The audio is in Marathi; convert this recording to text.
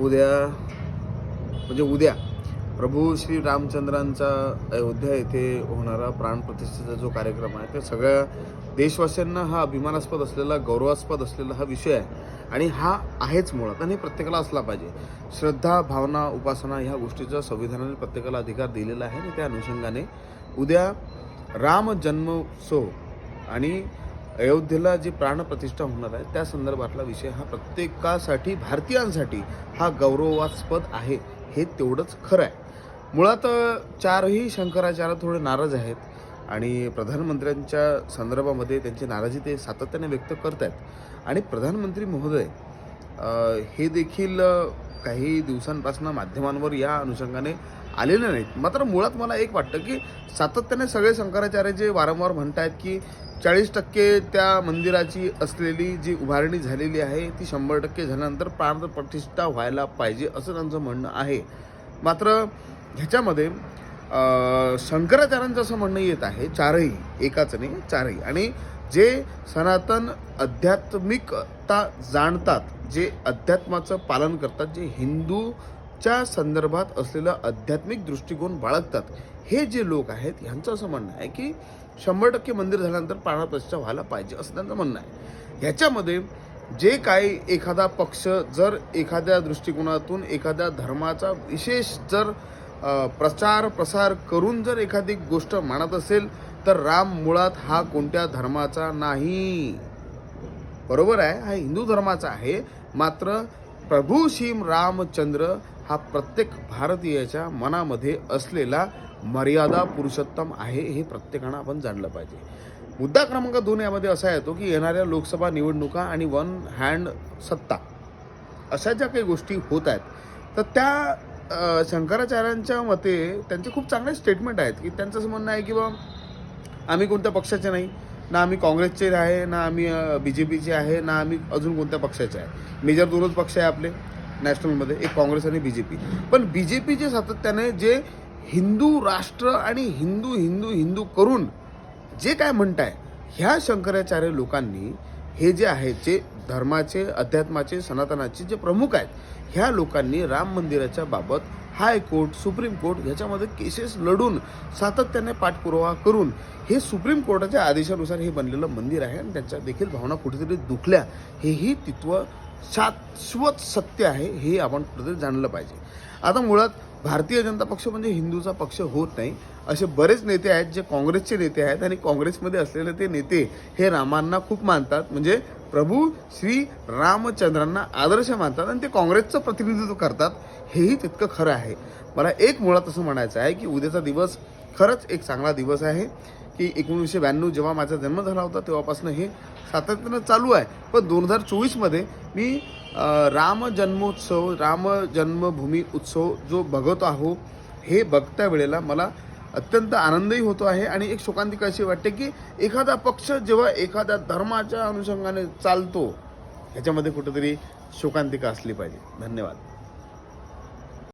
उद्या म्हणजे उद्या प्रभू श्री रामचंद्रांचा अयोध्या येथे होणारा प्राणप्रतिष्ठेचा जो कार्यक्रम आहे त्या सगळ्या देशवासियांना हा अभिमानास्पद असलेला गौरवास्पद असलेला हा विषय आहे. आणि हा आहेच मुळात आणि प्रत्येकाला असला पाहिजे. श्रद्धा भावना उपासना ह्या गोष्टीचा संविधानाने प्रत्येकाला अधिकार दिलेला आहे आणि त्या अनुषंगाने उद्या राम जन्मोत्सव आणि अयोध्येला जी प्राणप्रतिष्ठा होणार आहे त्या संदर्भातला विषय हा प्रत्येकासाठी भारतीयांसाठी हा गौरवास्पद आहे हे तेवढंच खरं आहे. मुळात चारही शंकराचार्य थोडे नाराज आहेत आणि प्रधानमंत्र्यांच्या संदर्भामध्ये त्यांची नाराजी ते सातत्याने व्यक्त करत आहेत आणि प्रधानमंत्री महोदय हे देखील काही दिवसांपासून माध्यमांवर या अनुषंगाने आलेले नाहीत. मात्र मुळात मला एक वाटतं की सातत्याने सगळे शंकराचार्य जे वारंवार म्हणत आहेत की चाळीस टक्के त्या मंदिराची असलेली जी उभारणी झालेली आहे ती शंभर टक्के झाल्यानंतर प्राणप्रतिष्ठा व्हायला पाहिजे असं त्यांचं म्हणणं आहे. मात्र ह्याच्यामध्ये शंकराचार्यांचं असं म्हणणं येत आहे चारही एकाच नाही चारही. आणि जे सनातन आध्यात्मिकता जाणतात जे अध्यात्माचं पालन करतात जे हिंदू च्या संदर्भात असलेलं आध्यात्मिक दृष्टिकोन बाळगतात. हे जे लोक आहेत ह्यांचं असं म्हणणं आहे की शंभर टक्के मंदिर झाल्यानंतर प्राणप्रतिष्ठा व्हायला पाहिजे असं त्यांचं म्हणणं आहे. ह्याच्यामध्ये जे काही एखादा पक्ष जर एखाद्या दृष्टिकोनातून एखाद्या धर्माचा विशेष जर प्रचार प्रसार करून जर एखादी गोष्ट मानत असेल तर राम मुळात हा कोणत्या धर्माचा नाही. बरोबर आहे हा हिंदू धर्माचा आहे. मात्र प्रभू श्रीम रामचंद्र हा प्रत्येक भारतीयाच्या मनामध्ये असलेला मर्यादा पुरुषोत्तम आहे हे प्रत्येकानं आपण जाणलं पाहिजे. मुद्दा क्रमांक दोन यामध्ये असा येतो की येणाऱ्या लोकसभा निवडणुका आणि वन हँड सत्ता अशा ज्या काही गोष्टी होत आहेत तर त्या शंकराचार्यांच्या मते त्यांचे खूप चांगले स्टेटमेंट आहेत की त्यांचं असं म्हणणं आहे की बा आम्ही कोणत्या पक्षाचे नाही ना आम्ही काँग्रेसचे आहे ना आम्ही बी जे पीचे आहे ना आम्ही अजून कोणत्या पक्षाचे आहे. मेजर दोनच पक्ष आहे आपले. नॅशनलमध्ये एक काँग्रेस आणि बी जे पी. पण बी जे पी जे सातत्याने जे हिंदू राष्ट्र आणि हिंदू हिंदू हिंदू करून जे काय म्हणताय ह्या शंकराचार्य लोकांनी हे जे आहेत जे धर्माचे अध्यात्माचे सनातनाचे जे प्रमुख आहेत ह्या लोकांनी राम मंदिराच्या बाबत हायकोर्ट सुप्रीम कोर्ट ह्याच्यामध्ये केसेस लढून सातत्याने पाठपुरावा करून हे सुप्रीम कोर्टाच्या आदेशानुसार हे बनलेलं मंदिर आहे आणि त्यांच्या देखील भावना कुठेतरी दुखल्या. हेही तित्व शाश्वत सत्य आहे हे आपण कुठेतरी जाणलं पाहिजे. आता मुळात भारतीय जनता पक्ष म्हणजे हिंदूचा पक्ष होत नाही. असे बरेच नेते आहेत जे काँग्रेसचे नेते आहेत आणि काँग्रेसमध्ये असलेले ते नेते हे रामांना खूप मानतात. म्हणजे प्रभू श्री रामचंद्रांना आदर्श मानतात आणि ते काँग्रेसचं प्रतिनिधित्व करतात. हेही तितकं खरं आहे. मला एक मुळात असं म्हणायचं आहे की उद्याचा दिवस खरंच एक चांगला दिवस आहे. की एकोणीसशे ब्याण्णव जेव्हा माझा जन्म झाला होता तेव्हापासून हे सातत्यानं चालू आहे. पण दोन हजार चोवीसमध्ये मी राम जन्मोत्सव राम जन्मभूमी उत्सव जो बघत आहो हे बघत्या वेळेला मला अत्यंत आनंदही होतो आहे आणि एक शोकांतिका अशी वाटते की एखादा पक्ष जेव्हा एखाद्या धर्माच्या अनुषंगाने चालतो ह्याच्यामध्ये कुठंतरी शोकांतिका असली पाहिजे. धन्यवाद.